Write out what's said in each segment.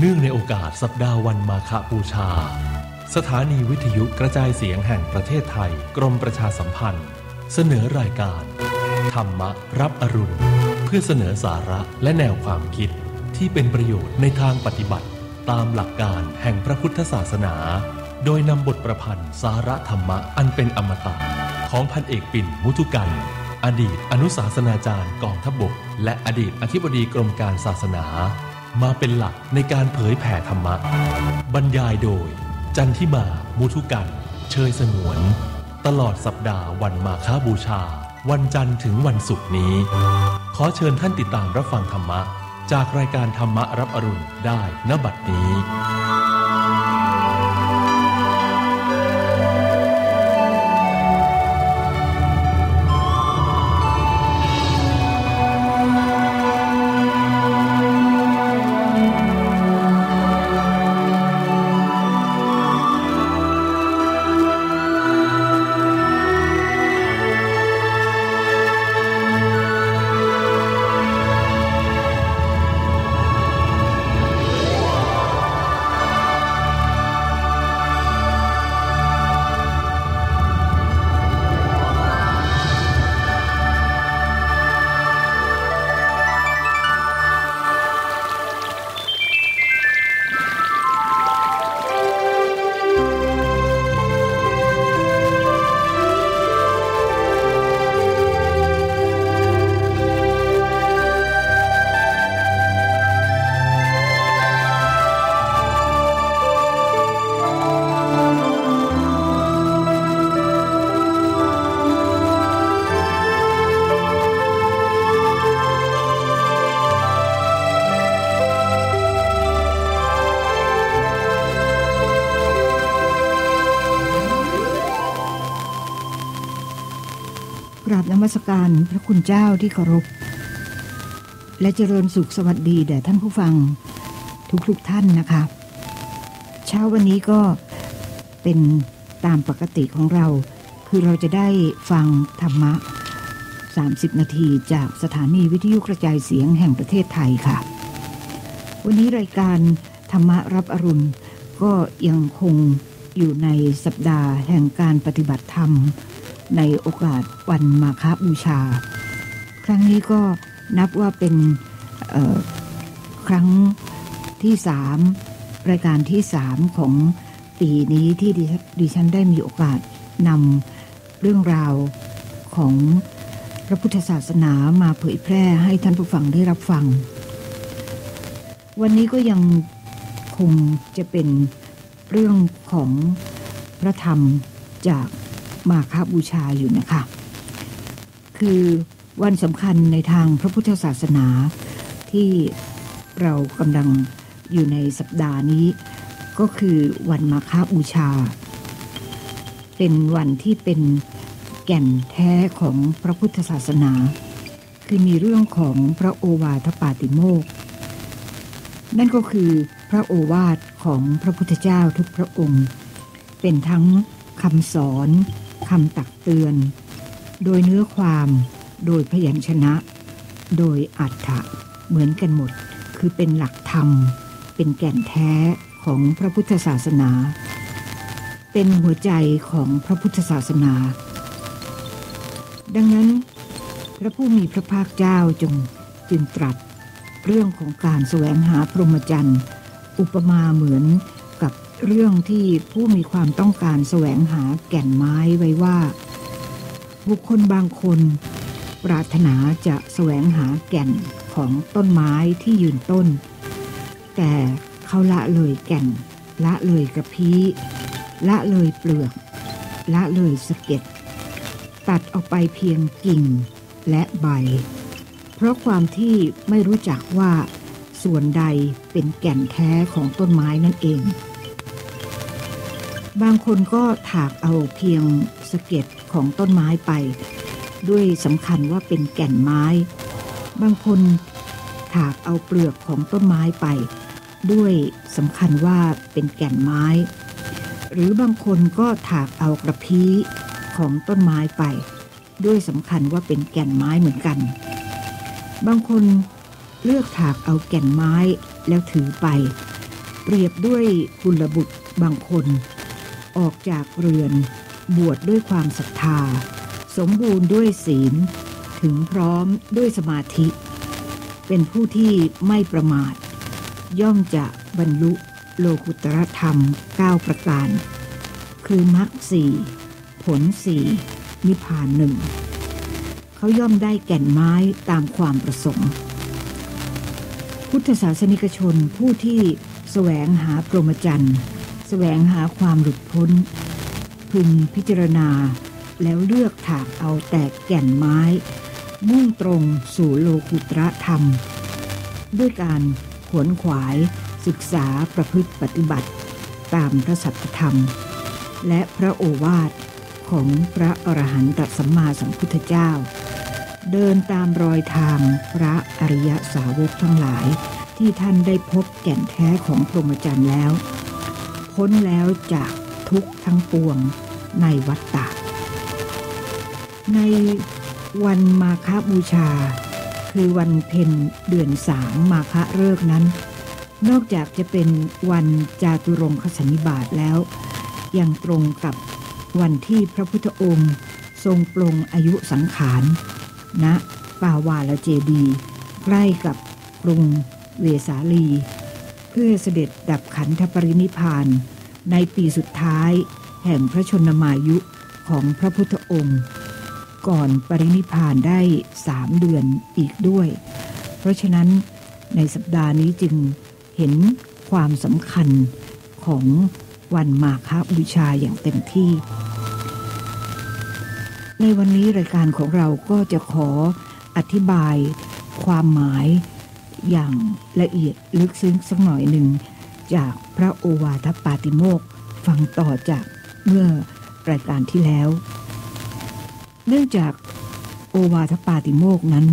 เนื่องในโอกาสสัปดาห์วันมาฆบูชา สถานีวิทยุกระจายเสียงแห่งประเทศไทย กรมประชาสัมพันธ์ เสนอรายการ ธรรมรับอรุณ เพื่อเสนอสาระและแนวความคิด ที่เป็นประโยชน์ในทางปฏิบัติ ตามหลักการแห่งพระพุทธศาสนา โดยนำบทประพันธ์สาระธรรมะอันเป็นอมตะของพันเอกปิ่นมุทุกัน อดีตอนุสาสนาจารย์กองทพบก และอดีตอธิบดีกรมการศาสนา มาเป็นหลักในการเผยแผ่ธรรมะ บรรยายโดย จันทิมา มุทุกัน เชยสงวน ตลอดสัปดาห์วันมาค้าบูชา วันจันทร์ถึงวันศุกร์นี้ ขอเชิญท่านติดตามรับฟังธรรมะ จากรายการธรรมะรับอรุณได้ณบัดนี้ มัสการพระคุณเจ้าที่เคารพ และเจริญสุขสวัสดีแด่ท่านผู้ฟังทุกๆทท่านนะคะ เช้าวันนี้ก็เป็นตามปกติของเรา คือเราจะได้ฟังธรรมะ 30 นาทีจากสถานีวิทยุกระจายเสียงแห่งประเทศไทยค่ะ วันนี้รายการธรรมะรับอรุณก็ยังคงอยู่ในสัปดาห์แห่งการปฏิบัติธรรม ในโอกาสวันมาฆบูชา ครั้งนี้ก็นับว่าเป็นครั้งที่สามรายการที่สามของปีนี้ที่ดิฉันได้มีโอกาสนำเรื่องราวของพระพุทธศาสนามาเผยแพร่ให้ท่านผู้ฟังได้รับฟัง วันนี้ก็ยังคงจะเป็นเรื่องของพระธรรมจาก มาคบูชาอยู่นะคะ คือวันสำคัญในทางพระพุทธศาสนาที่เรากำลังอยู่ในสัปดาห์นี้ ก็คือวันมาคบูชา เป็นวันที่เป็นแก่นแท้ของพระพุทธศาสนา คือมีเรื่องของพระโอวาทปาติโมกนั่นก็คือพระโอวาทของพระพุทธเจ้าทุกพระองค์ เป็นทั้งคำสอน คำตักเตือน โดยเนื้อความ โดยพยัญชนะ โดยอัฏฐะเหมือนกันหมด คือเป็นหลักธรรม เป็นแก่นแท้ของพระพุทธศาสนา เป็นหัวใจของพระพุทธศาสนา ดังนั้น พระผู้มีพระภาคเจ้าจงจึงตรัสเรื่องของการแสวงหาพรหมจรรย์ อุปมาเหมือน เรื่องที่ผู้มีความต้องการแสวงหาแก่นไม้ไว้ว่า บุคคลบางคน ปรารถนาจะแสวงหาแก่นของต้นไม้ที่ยืนต้น แต่เขาละเลยแก่น ละเลยกระพี้ละเลยเปลือก ละเลยสะเก็ดตัดออกไปเพียงกิ่งและใบ เพราะความที่ไม่รู้จักว่าส่วนใดเป็นแก่นแท้ของต้นไม้นั่นเอง บางคนก็ถากเอาเพียงสะเก็ดของต้นไม้ไป ด้วยสำคัญว่าเป็นแก่นไม้ บางคนถากเอาเปลือกของต้นไม้ไป ด้วยสำคัญว่าเป็นแก่นไม้ หรือบางคนก็ถากเอากระพี้ของต้นไม้ไป ด้วยสำคัญว่าเป็นแก่นไม้เหมือนกัน บางคนเลือกถากเอาแก่นไม้แล้วถือไป เปรียบด้วยกุลบุตรบางคน ออกจากเรือน บวชดด้วยความศรัทธา สมบูรณ์ด้วยศีล ถึงพร้อมด้วยสมาธิ เป็นผู้ที่ไม่ประมาท ย่อมจะบรรลุโลกุตรธรรม 9 ประการ คือมรรคสี่ผลสี่นิพพานหนึ่งเขาย่อมได้แก่นไม้ตามความประสงค์ พุทธศาสนิกชนผู้ที่แสวงหาพรหมจรรย์ สวงหาความหลุดพ้น พึงพิจารณาแล้วเลือกถากเอาแต่แก่นไม้ มุ่งตรงสู่โลกุตระธรรม ด้วยการขวนขวายศึกษาประพฤติปฏิบัติ ตามพระสัจธรรม และพระโอวาทของพระอรหันตสัมมาสัมพุทธเจ้า เดินตามรอยทางพระอริยสาวกทั้งหลาย ที่ท่านได้พบแก่นแท้ของพรหมจรรย์แล้ว พ้นแล้วจากทุกทั้งปวงในวัฏฏะในวันมาฆบูชา คือวันเพ็ญเดือนสามมาฆเริกนั้น นอกจากจะเป็นวันจาตุรงคสันนิบาตแล้ว ยังตรงกับวันที่พระพุทธองค์ ทรงปลงอายุสังขารณปาวาลเจดี ใกล้กับกรุงเวสาลี เพื่อเสด็จดับขันธปรินิพานในปีสุดท้ายแห่งพระชนมายุของพระพุทธองค์ ก่อนปรินิพานได้สามเดือนอีกด้วย เพราะฉะนั้นในสัปดาห์นี้จึงเห็นความสำคัญของวันมาฆบูชาอย่างเต็มที่ ในวันนี้รายการของเราก็จะขออธิบายความหมาย อย่างละเอียดลึกซึ้งสักหน่อยหนึ่ง จากพระโอวาทปาติโมกฟังต่อจากเมื่อรายการที่แล้ว เนื่องจากโอวาทปาติโมกนั้น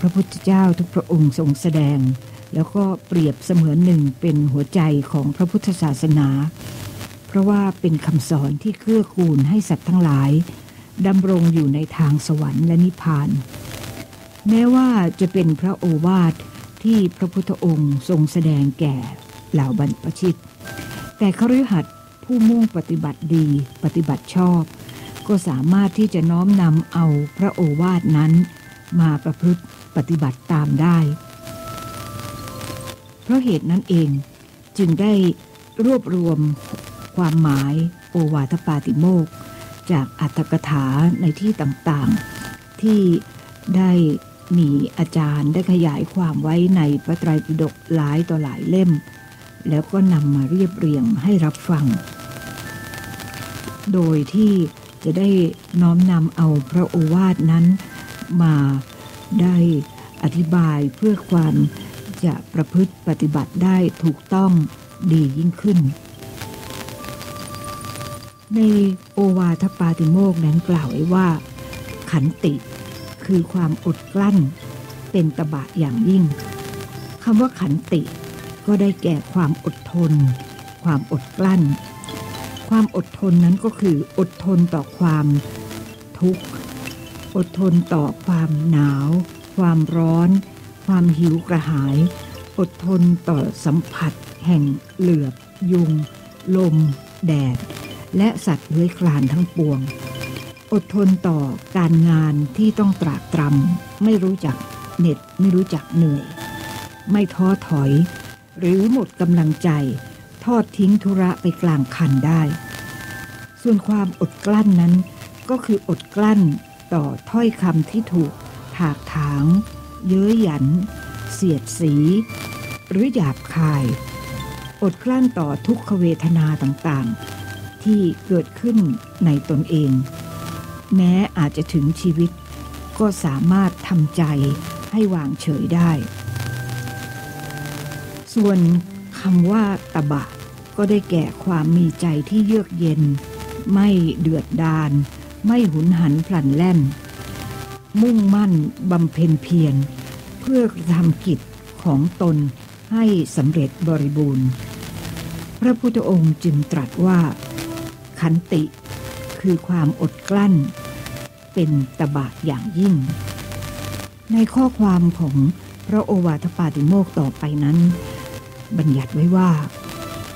พระพุทธเจ้าทุกพระองค์ทรงแสดง แล้วก็เปรียบเสมือนหนึ่งเป็นหัวใจของพระพุทธศาสนา เพราะว่าเป็นคำสอนที่เกื้อกูลให้สัตว์ทั้งหลายดำรงอยู่ในทางสวรรค์และนิพพาน แม้ว่าจะเป็นพระโอวาท ที่พระพุทธองค์ทรงแสดงแก่เหล่าบรรพชิต แต่คฤหัสถ์ผู้มุ่งปฏิบัติดีปฏิบัติชอบ ก็สามารถที่จะน้อมนำเอาพระโอวาทนั้น มาประพฤติปฏิบัติตามได้ เพราะเหตุนั้นเองจึงได้รวบรวมความหมายโอวาทปาติโมกจากอัตถกถาในที่ต่างๆ ที่ได้ มีอาจารย์ได้ขยายความไว้ในพระไตรปิฎกหลายต่อหลายเล่ม แล้วก็นำมาเรียบเรียงให้รับฟัง โดยที่จะได้น้อมนำเอาพระโอวาทนั้นมาได้อธิบายเพื่อความจะประพฤติปฏิบัติได้ถูกต้องดียิ่งขึ้น ในโอวาทปาติโมกนั้นกล่าวไว้ว่า ขันติ คือความอดกลั้น เป็นตบะอย่างยิ่งคำว่าขันติ ก็ได้แก่ความอดทน ความอดกลั้น ความอดทนนั้นก็คืออดทนต่อความทุกข์ อดทนต่อความหนาว ความร้อน ความหิวกระหาย อดทนต่อสัมผัส แห่งเหลือบ ยุง ลม แดด และสัตว์เลื้อยคลานทั้งปวง อดทนต่อการงานที่ต้องตรากตรำไม่รู้จักเหน็ดไม่รู้จักเหนื่อย ไม่ท้อถอย หรือหมดกำลังใจ ทอดทิ้งธุระไปกลางคันได้ ส่วนความอดกลั้นนั้น ก็คืออดกลั้นต่อถ้อยคำที่ถูกถากถาง เย้ยหยัน เสียดสี หรือหยาบคาย อดกลั้นต่อทุกขเวทนาต่างๆ ที่เกิดขึ้นในตนเอง แม้อาจจะถึงชีวิต ก็สามารถทำใจให้วางเฉยได้ ส่วนคำว่าตบะ ก็ได้แก่ความมีใจที่เยือกเย็น ไม่เดือดดาน ไม่หุนหันพลันแล่น มุ่งมั่นบำเพ็ญเพียร เพื่อทำกิจของตนให้สำเร็จบริบูรณ์ พระพุทธองค์จึงตรัสว่า ขันติคือความอดกลั้น เป็นตบะอย่างยิ่ง ในข้อความของพระโอวาทปาติโมกข์ต่อไปนั้น บัญญัติไว้ว่า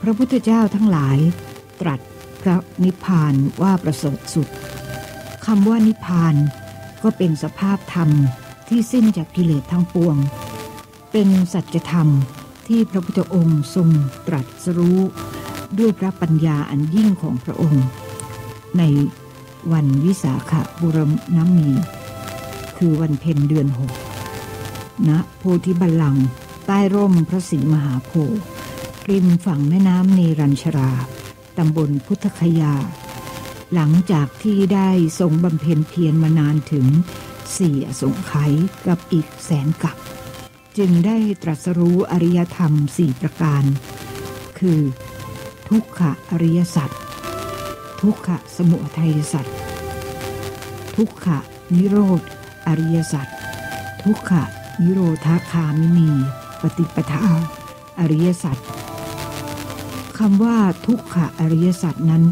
พระพุทธเจ้าทั้งหลาย ตรัสพระนิพพานว่าประเสริฐสุดคำว่านิพพานก็เป็นสภาพธรรมที่สิ้นจากกิเลสทั้งปวง เป็นสัจธรรมที่พระพุทธองค์ทรงตรัสรู้ ด้วยพระปัญญาอันยิ่งของพระองค์ ใน วันวิสาขบุรณมี คือวันเพ็ญเดือนหกณโพธิบัลลังก์ใต้ร่มพระศรีมหาโพธิ์ริมฝั่งแม่น้ำเนรัญชราตำบลพุทธคยา หลังจากที่ได้ทรงบำเพ็ญเพียรมานานถึงสี่อสงไขยกับอีกแสนกับ จึงได้ตรัสรู้อริยธรรมสี่ประการ คือ ทุกขะอริยสัจ ทุกขะสมุทัยสัจทุกขะนิโรธ อริยสัจทุกขะนิโรธาคามินี ปฏิปทา อริยสัจคำว่าทุกขะอริยสัจนั้น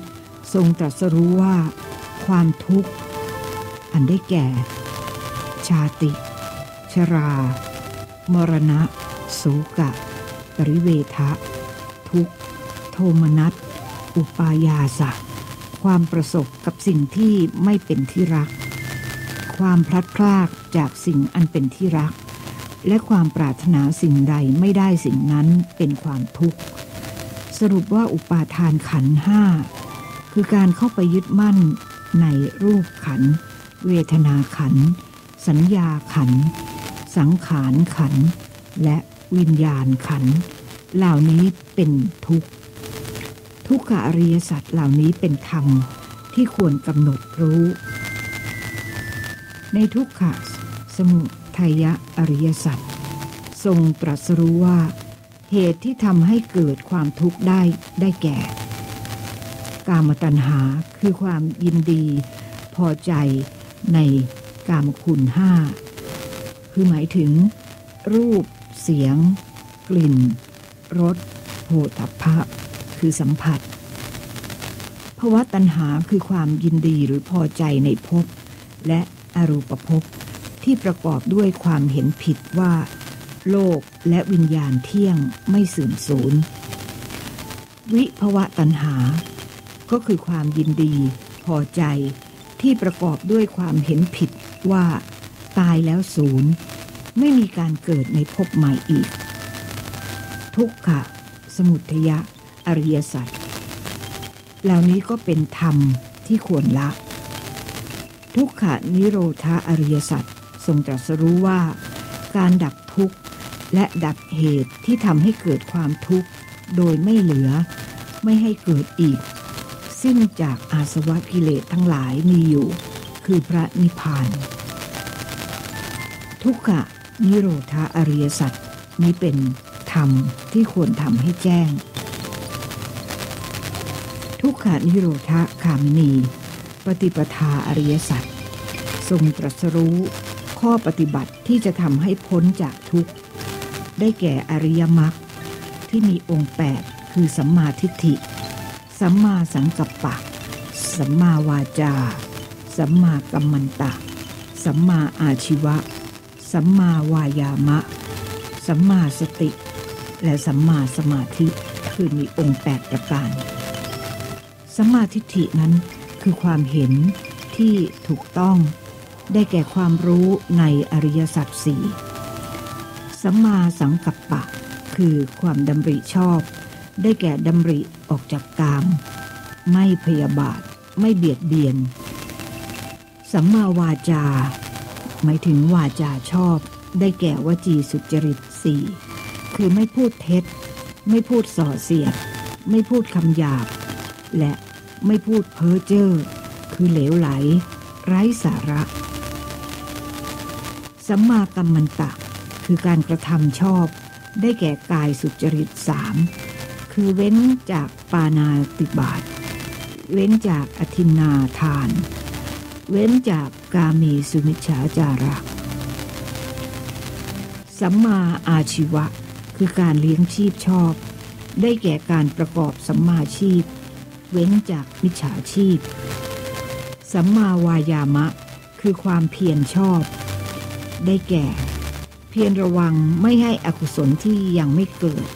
ทรงตรัสรู้ว่า ความทุกข์ อันได้แก่ ชาติ ชรา มรณะ โสกะ ปริเวทะ ทุกข์โทมนัส อุปายาสะ ความประสบกับสิ่งที่ไม่เป็นที่รัก ความพลัดพรากจากสิ่งอันเป็นที่รัก และความปรารถนาสิ่งใดไม่ได้สิ่งนั้นเป็นความทุกข์ สรุปว่าอุปาทานขันห้าคือการเข้าไปยึดมั่นในรูปขัน เวทนาขัน สัญญาขัน สังขารขัน และวิญญาณขัน เหล่านี้เป็นทุกข์ ทุกขอริยสัจเหล่านี้เป็นธรรมที่ควรกำหนดรู้ ในทุกขะสมุทัยอริยสัจทรงตรัสรู้ว่า เหตุที่ทำให้เกิดความทุกข์ได้ได้แก่ กามตัณหาคือความยินดี พอใจในกามคุณห้าคือหมายถึง รูป เสียง กลิ่นรสโผฏฐัพพะ คือสัมผัสภาวะตัณหาคือความยินดีหรือพอใจในภพและอรูปภพที่ประกอบด้วยความเห็นผิดว่า โลกและวิญญาณเที่ยงไม่เสื่อมสูญ วิภวะตัณหา ก็คือความยินดี พอใจ ที่ประกอบด้วยความเห็นผิดว่า ตายแล้วศูนย์ไม่มีการเกิดในภพใหม่อีก ทุกขะ สมุทยะ อริยสัจเหล่านี้ก็เป็นธรรมที่ควรละ ทุกขะนิโรธาอริยสัจทรงตรัสรู้ว่า การดับทุกข์และดับเหตุที่ทำให้เกิดความทุกข์ โดยไม่เหลือ ไม่ให้เกิดอีก สิ้นจากอาสวะกิเลสทั้งหลายมีอยู่ คือพระนิพพาน ทุกขะนิโรธาอริยสัจนี้เป็นธรรมที่ควรทำให้แจ้ง ทุกขานิโรธาคามินี ปฏิปทาอริยสัจทรงตรัสรู้ข้อปฏิบัติที่จะทำให้พ้นจากทุกข์ ได้แก่อริยมรรคที่มีองค์ 8 คือสัมมาทิฏฐิ สัมมาสังกัปปะ สัมมาวาจา สัมมากัมมันตะ สัมมาอาชีวะ สัมมาวายามะ สัมมาสติ และสัมมาสมาธิคือมีองค์ 8 ประการ สัมมาทิฏฐินั้นคือความเห็นที่ถูกต้อง ได้แก่ความรู้ในอริยสัจสี่สัมมาสังกัปปะ คือความดำริชอบ ได้แก่ดำริออกจากกาม ไม่พยาบาท ไม่เบียดเบียน สัมมาวาจา หมายถึงวาจาชอบ ได้แก่วจีสุจริตสี่คือไม่พูดเท็จ ไม่พูดส่อเสียด ไม่พูดคำหยาบ และ ไม่พูดเพ้อเจ้อคือเหลวไหล ไร้สาระ สัมมากัมมันตะ คือการกระทำชอบ ได้แก่กายสุจริตสามคือเว้นจากปานาติบาตเว้นจากอธินาทาน เว้นจากกามีสุมิชฌาจาระสัมมาอาชีวะ คือการเลี้ยงชีพชอบ ได้แก่การประกอบสัมมาชีพ เว้นจากมิจฉาชีพ สัมมาวายามะ คือความเพียรชอบ ได้แก่ เพียรระวังไม่ให้อกุศลที่ยังไม่เกิด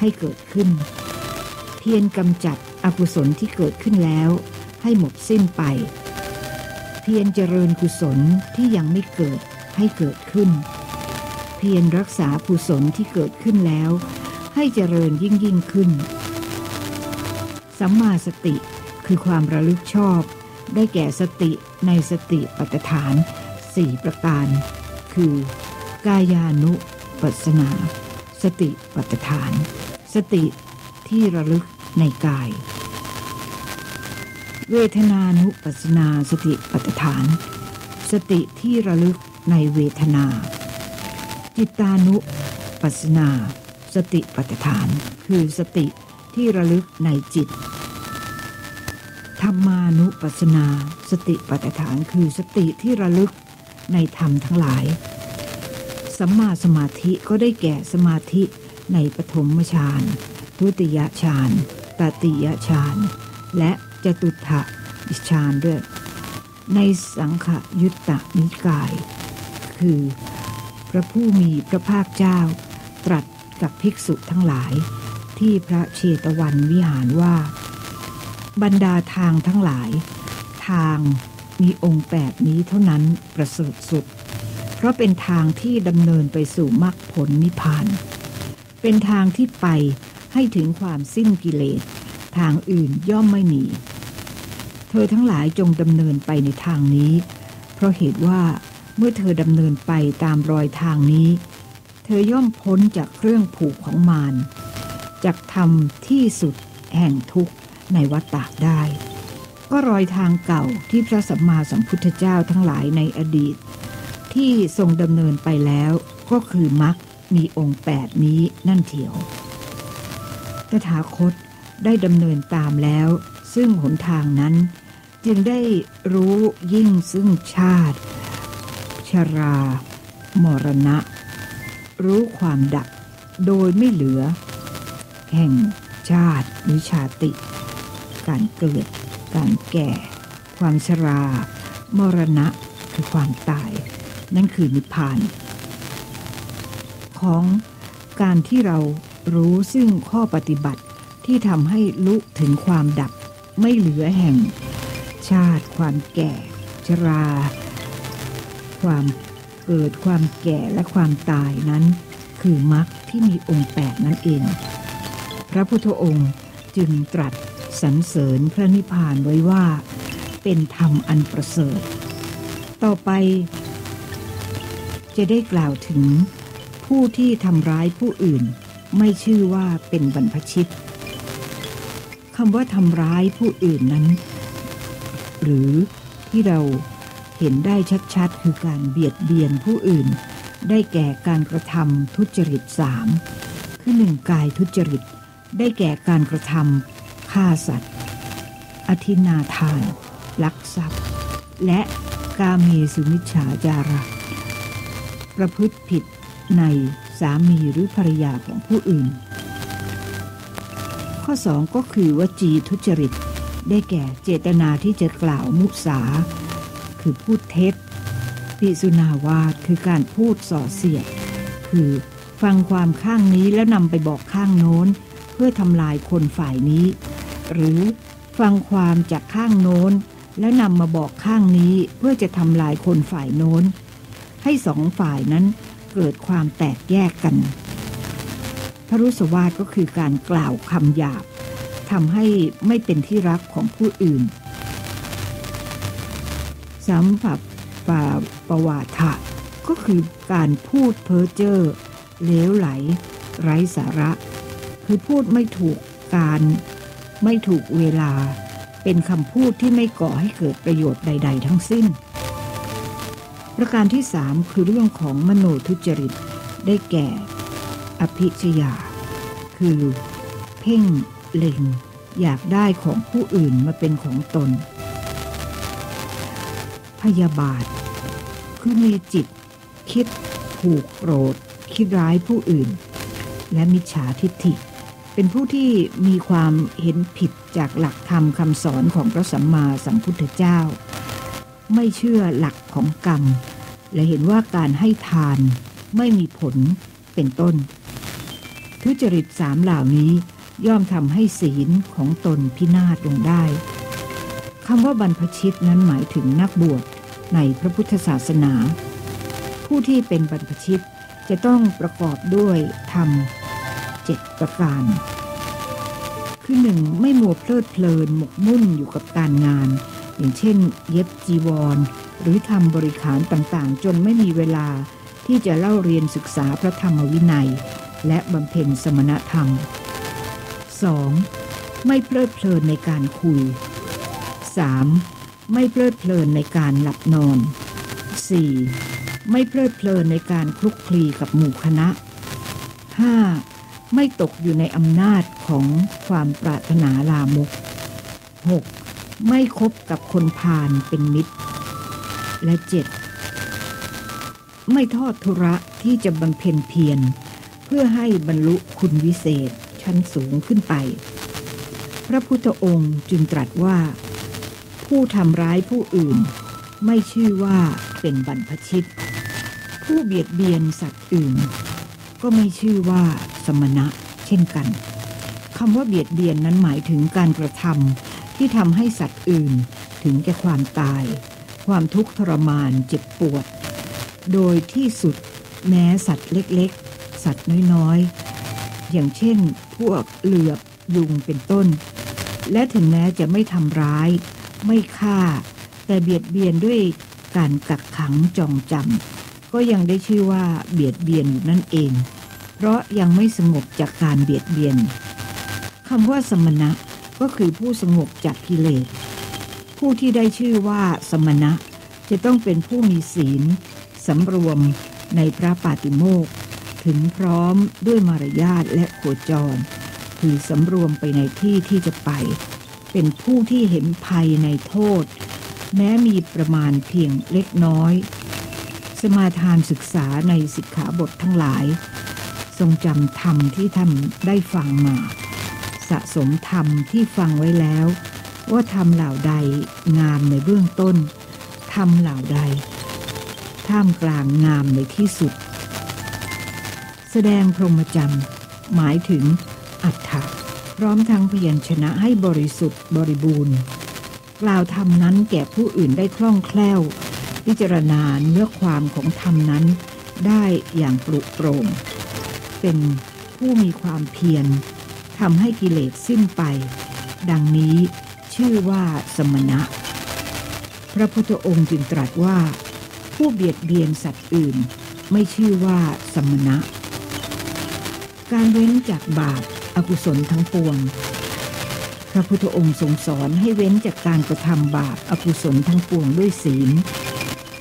ให้เกิดขึ้น เพียรกำจัดอกุศลที่เกิดขึ้นแล้ว ให้หมดสิ้นไป เพียรเจริญกุศลที่ยังไม่เกิดให้เกิดขึ้น เพียรรักษากุศลที่เกิดขึ้นแล้ว ให้เจริญยิ่งยิ่งขึ้น สัมมาสติคือความระลึกชอบ ได้แก่สติในสติปัฏฐานสี่ประการ คือ กายานุปัสนา สติปัฏฐาน สติที่ระลึกในกาย เวทนานุปัสนาสติปัฏฐาน สติที่ระลึกในเวทนา จิตานุปัสนา สติปัฏฐาน คือสติ ที่ระลึกในจิต ธรรมานุปัสสนา สติปัฏฐานคือสติที่ระลึกในธรรมทั้งหลาย สัมมาสมาธิก็ได้แก่สมาธิในปฐมฌาน ทุติยฌาน ตติยฌาน และจตุถะฌานด้วย ในสังขยุตตนิกาย คือ พระผู้มีพระภาคเจ้า ตรัสกับภิกษุทั้งหลาย ที่พระเชตวันวิหารว่า บรรดาทางทั้งหลาย ทางมีองค์แปดนี้เท่านั้นประเสริฐสุด เพราะเป็นทางที่ดำเนินไปสู่มรรคผลนิพพาน เป็นทางที่ไปให้ถึงความสิ้นกิเลส ทางอื่นย่อมไม่มี เธอทั้งหลายจงดำเนินไปในทางนี้ เพราะเหตุว่าเมื่อเธอดำเนินไปตามรอยทางนี้ เธอย่อมพ้นจากเครื่องผูกของมาร จากทำที่สุดแห่งทุกข์ในวัฏฏะได้ ก็รอยทางเก่าที่พระสัมมาสัมพุทธเจ้าทั้งหลายในอดีต ที่ทรงดำเนินไปแล้วก็คือมรรคมีองค์แปดนี้นั่นเถียว ตถาคตได้ดำเนินตามแล้ว ซึ่งหนทางนั้น จึงได้รู้ยิ่งซึ่งชาติ ชรา มรณะ รู้ความดับโดยไม่เหลือ แห่งชาติหรือชาติ การเกิด การแก่ ความชรา มรณะคือความตาย นั่นคือนิพพาน ของการที่เรารู้ซึ่งข้อปฏิบัติที่ทำให้ลุถึงความดับไม่เหลือแห่ง ชาติ ความแก่ ชรา ความเกิดความแก่และความตายนั้น คือมรรคที่มีองค์แปดนั่นเอง พระพุทธองค์จึงตรัสสรรเสริญพระนิพพานไว้ว่า เป็นธรรมอันประเสริฐ ต่อไป จะได้กล่าวถึงผู้ที่ทำร้ายผู้อื่น ไม่ชื่อว่าเป็นบรรพชิตคำว่าทำร้ายผู้อื่นนั้น หรือที่เราเห็นได้ชัดๆ คือการเบียดเบียนผู้อื่น ได้แก่การกระทำทุจริตสามคือหนึ่งกายทุจริต ได้แก่การกระทำฆ่าสัตว์ อธินาทาน ลักทรัพย์ และกาเมสุมิชฌาจาระ ประพฤติผิดในสามีหรือภรรยาของผู้อื่น ข้อ 2 ก็คือวจีทุจริต ได้แก่เจตนาที่จะกล่าวมุสา คือพูดเท็จปิสุนาวาทคือการพูดส่อเสียด คือฟังความข้างนี้แล้วนำไปบอกข้างโน้น พื่อทำลายคนฝ่ายนี้ หรือฟังความจากข้างโน้น แล้วนำมาบอกข้างนี้เพื่อจะทำลายคนฝ่ายโน้น ให้สองฝ่ายนั้นเกิดความแตกแยกกัน พระรุสวาทก็คือการกล่าวคำหยาบทำให้ไม่เป็นที่รักของผู้อื่นสัมผัสปาปวาทะก็คือการพูดเพ้อเจ้อเลวไหล ไร้สาระ คือพูดไม่ถูกการ ไม่ถูกเวลา เป็นคำพูดที่ไม่ก่อให้เกิดประโยชน์ใด ๆ ทั้งสิ้น ประการที่สามคือเรื่องของมโนทุจริต ได้แก่ อภิชยา คือ เพ่งเล็ง อยากได้ของผู้อื่นมาเป็นของตน พยาบาท คือมีจิต คิดผูกโกรธ คิดร้ายผู้อื่น และมิจฉาทิฏฐิ เป็นผู้ที่มีความเห็นผิดจากหลักธรรมคำสอนของพระสัมมาสัมพุทธเจ้า ไม่เชื่อหลักของกรรม และเห็นว่าการให้ทานไม่มีผลเป็นต้น ทุจริตสามเหล่านี้ย่อมทำให้ศีลของตนพินาศลงได้คำว่าบรรพชิตนั้นหมายถึงนักบวชในพระพุทธศาสนา ผู้ที่เป็นบรรพชิตจะต้องประกอบด้วยธรรม เจ็ดประการ คือหนึ่งไม่มัวเพลิดเพลินหมกมุ่นอยู่กับการงาน อย่างเช่น เย็บจีวร หรือทำบริขารต่างๆ จนไม่มีเวลาที่จะเล่าเรียนศึกษาพระธรรมวินัย และบำเพ็ญสมณธรรม 2. ไม่เพลิดเพลินในการคุย 3. ไม่เพลิดเพลินในการหลับนอน 4. ไม่เพลิดเพลินในการคลุกคลีกับหมู่คณะ 5. ไม่ตกอยู่ในอำนาจของความปรารถนาลามก 6. ไม่คบกับคนพาลเป็นมิตร และ 7. ไม่ทอดทุระที่จะบำเพ็ญเพียร เพื่อให้บรรลุคุณวิเศษชั้นสูงขึ้นไป พระพุทธองค์จึงตรัสว่า ผู้ทำร้ายผู้อื่น ไม่ชื่อว่าเป็นบรรพชิต ผู้เบียดเบียนสัตว์อื่น ก็ไม่ชื่อว่า สมณะ เช่นกันคำว่าเบียดเบียนนั้นหมายถึงการกระทำที่ทำให้สัตว์อื่นถึงแก่ความตาย ความทุกข์ทรมานเจ็บปวด โดยที่สุดแม้สัตว์เล็กๆ สัตว์น้อยๆ อย่างเช่น พวกเหลือบยุงเป็นต้น และถึงแม้จะไม่ทำร้าย ไม่ฆ่า แต่เบียดเบียนด้วยการกักขังจองจำก็ยังได้ชื่อว่าเบียดเบียนอยู่นั่นเอง เพราะยังไม่สงบจากการเบียดเบียนคำว่าสมณะก็คือผู้สงบจากกิเลส ผู้ที่ได้ชื่อว่าสมณะ จะต้องเป็นผู้มีศีลสำรวมในพระปาติโมกข์ถึงพร้อมด้วยมารยาทและโคจร คือสำรวมไปในที่ที่จะไป เป็นผู้ที่เห็นภัยในโทษ แม้มีประมาณเพียงเล็กน้อย สมาทานศึกษาในสิกขาบททั้งหลาย ทรงจำธรรมที่ท่านได้ฟังมา สะสมธรรมที่ฟังไว้แล้ว ว่าธรรมเหล่าใดงามในเบื้องต้นธรรมเหล่าใด ท่ามกลางงามในที่สุด แสดงพรหมจรรย์หมายถึงอัฏฐะพร้อมทั้งพยัญชนะให้บริสุทธิ์บริบูรณ์ กล่าวธรรมนั้นแก่ผู้อื่นได้คล่องแคล่ว พิจารณาเนื้อความของธรรมนั้นได้อย่างปลุกโปร่ง เป็นผู้มีความเพียรทำให้กิเลสสิ้นไป ดังนี้ชื่อว่าสมณะ พระพุทธองค์จึงตรัสว่า ผู้เบียดเบียนสัตว์อื่น ไม่ชื่อว่าสมณะ การเว้นจากบาปอากุศลทั้งปวง พระพุทธองค์ทรงสอนให้เว้นจากการกระทำบาปอากุศลทั้งปวงด้วยศีล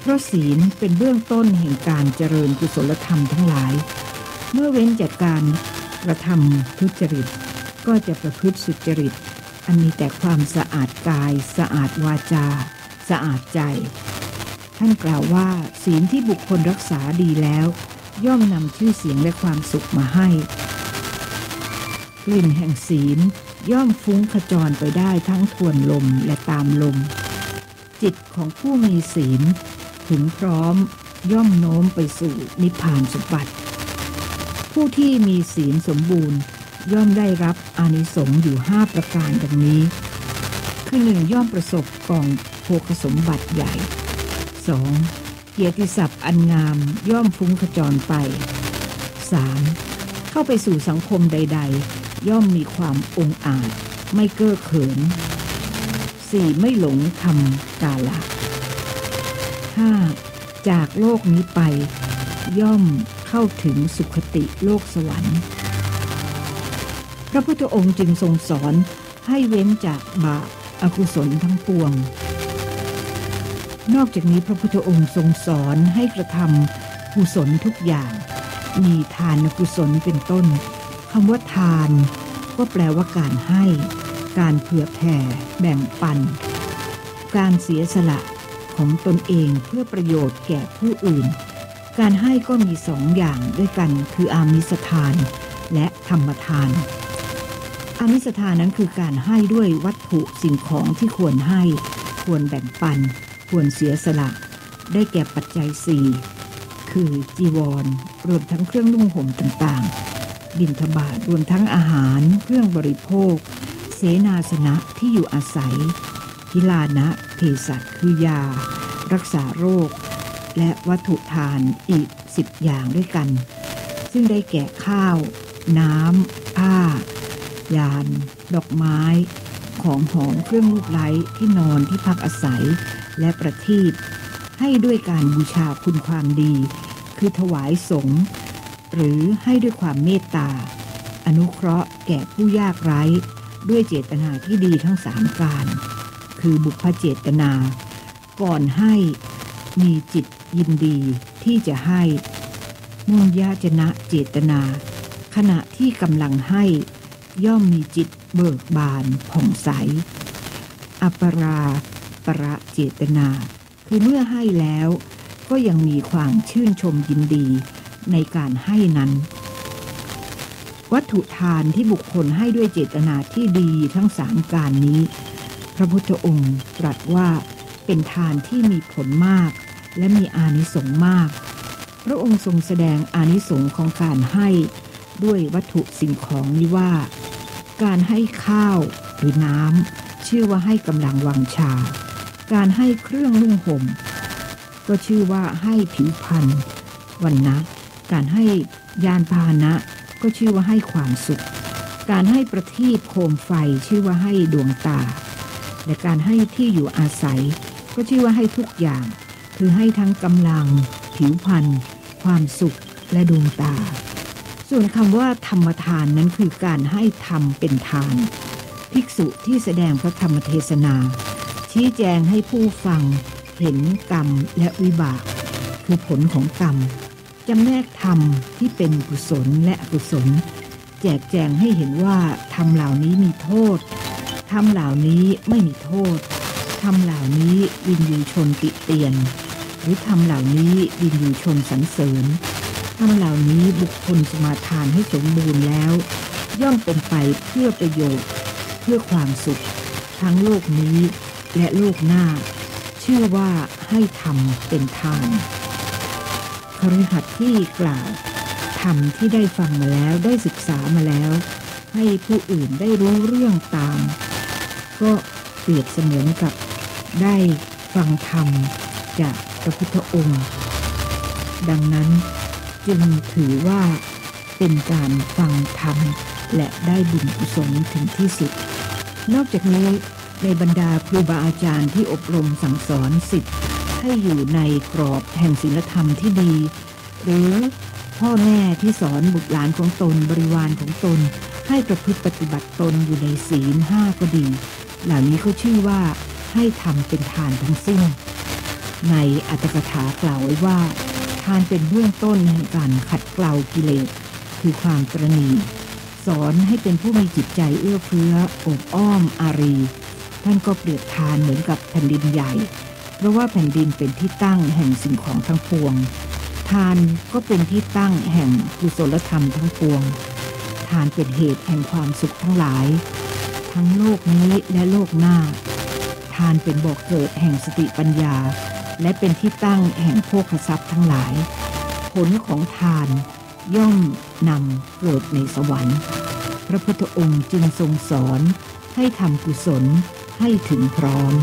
เพราะศีลเป็นเบื้องต้นแห่งการเจริญกุศลธรรมทั้งหลาย เมื่อเว้นจากการกระทำทุจริต ก็จะประพฤติสุจริต อันมีแต่ความสะอาดกาย สะอาดวาจา สะอาดใจ ท่านกล่าวว่าศีลที่บุคคลรักษาดีแล้ว ย่อมนำชื่อเสียงและความสุขมาให้กลิ่นแห่งศีลย่อมฟุ้งขจรไปได้ทั้งทวนลมและตามลม จิตของผู้มีศีล ถึงพร้อมย่อมโน้มไปสู่นิพพานสมบัติ ผู้ที่มีศีลสมบูรณ์ ย่อมได้รับอานิสงส์อยู่ห้าประการดังนี้ คือหนึ่งย่อมประสบกองโภคสมบัติใหญ่ 2. เกียรติศัพท์อันงามย่อมฟุ้งขจรไป 3. เข้าไปสู่สังคมใด ๆ ย่อมมีความองอาจ ไม่เก้อเขิน 4. ไม่หลงทำกาละ 5. จากโลกนี้ไป ย่อม เข้าถึงสุขติโลกสวรรค์ พระพุทธองค์จึงทรงสอนให้เว้นจากบาปอากุศลทั้งปวง นอกจากนี้พระพุทธองค์ทรงสอนให้กระทำกุศลทุกอย่าง มีทานกุศลเป็นต้นคำว่าทาน ก็แปลว่าการให้ การเผื่อแผ่ แบ่งปัน การเสียสละของตนเองเพื่อประโยชน์แก่ผู้อื่น การให้ก็มีสองอย่างด้วยกันคืออามิสทาน และธรรมทาน อามิสทานนั้นคือการให้ด้วยวัตถุสิ่งของที่ควรให้ ควรแบ่งปัน ควรเสียสละ ได้แก่ปัจจัยสี่คือจีวร รวมทั้งเครื่องนุ่งห่มต่างๆ บินทบาทรวมทั้งอาหาร เครื่องบริโภค เสนาสนะที่อยู่อาศัยพิลานะเภสัชคือยา รักษาโรค และวัตถุทานอีกสิบอย่างด้วยกัน ซึ่งได้แก่ข้าว น้ำผ้า ยาน ดอกไม้ ของหอมเครื่องลูกไล้ที่นอนที่พักอาศัย และประทีปให้ด้วยการบูชาคุณความดี คือถวายสงฆ์หรือให้ด้วยความเมตตา อนุเคราะห์แก่ผู้ยากไร้ ด้วยเจตนาที่ดีทั้งสามการ คือบุพเจตนา ก่อนให้มีจิต ยินดีที่จะให้ มุ่งยาจนะเจตนา ขณะที่กำลังให้ ย่อมมีจิตเบิกบานผ่องใสอัปราประเจตนา คือเมื่อให้แล้ว ก็ยังมีความชื่นชมยินดีในการให้นั้น วัตถุทานที่บุคคลให้ด้วยเจตนาที่ดีทั้งสามการนี้ พระพุทธองค์ตรัสว่าเป็นทานที่มีผลมาก และมีอานิสงส์มาก พระองค์ทรงแสดงอานิสงส์ของการให้ด้วยวัตถุสิ่งของนี้ว่า การให้ข้าวหรือน้ำชื่อว่าให้กำลังวังชา การให้เครื่องนุ่งห่ม ก็ชื่อว่าให้ผิวพรรณวันนะการให้ยานพาหนะ ก็ชื่อว่าให้ความสุข การให้ประทีปโคมไฟชื่อว่าให้ดวงตา และการให้ที่อยู่อาศัย ก็ชื่อว่าให้ทุกอย่าง คือให้ทั้งกำลัง ผิวพรรณความสุขและดวงตา ส่วนคำว่าธรรมทานนั้นคือการให้ธรรมเป็นทาน ภิกษุที่แสดงพระธรรมเทศนา ชี้แจงให้ผู้ฟัง เห็นกรรมและวิบาก คือผลของกรรมจำแนกธรรมที่เป็นกุศลและอกุศล แจกแจงให้เห็นว่าธรรมเหล่านี้มีโทษธรรมเหล่านี้ไม่มีโทษธรรมเหล่านี้วินยูชนติเตียน รือธรรมเหล่านี้วินอยู่ชนสรรเสริญธรรมเหล่านี้บุคคลสมาทานให้สมบูรณ์แล้ว ย่อมเป็นไปเพื่อประโยชน์ เพื่อความสุข ทั้งโลกนี้และโลกหน้า เชื่อว่าให้ทำเป็นทานคฤหัสถ์ที่กล่าวธรรมที่ได้ฟังมาแล้วได้ศึกษามาแล้ว ให้ผู้อื่นได้รู้เรื่องตาม ก็เปรียบเสมือนกับได้ฟังธรรมจาก ระพุทธองค์ ดังนั้นจึงถือว่าเป็นการฟังธรรม และได้บุญกุศลถึงที่สุด นอกจากนี้ในบรรดาครูบาอาจารย์ที่อบรมสั่งสอนสิทธิ์ให้อยู่ในกรอบแห่งศีลธรรมที่ดี หรือพ่อแม่ที่สอนบุตรหลานของตนบริวารของตน ให้ประพฤติปฏิบัติตนอยู่ในศีลห้าก็ดี เหล่านี้เขาชื่อว่าให้ทำเป็นทานทั้งสิ้น ในอัตถกถากล่าวไว้ว่า ทานเป็นเบื้องต้นแห่งการขัดเกลากิเลส คือความตรณีสอนให้เป็นผู้มีจิตใจเอื้อเฟื้ออบอ้อมอารี ท่านก็เปรียบทานเหมือนกับแผ่นดินใหญ่ เพราะว่าแผ่นดินเป็นที่ตั้งแห่งสิ่งของทั้งปวง ทานก็เป็นที่ตั้งแห่งกุศลธรรมทั้งปวง ทานเป็นเหตุแห่งความสุขทั้งหลาย ทั้งโลกนี้และโลกหน้า ทานเป็นบอกเกิดแห่งสติปัญญา และเป็นที่ตั้งแห่งโภคทรัพย์ทั้งหลาย ผลของทานย่อมนำเกิดในสวรรค์ พระพุทธองค์จึงทรงสอนให้ทำกุศลให้ถึงพร้อม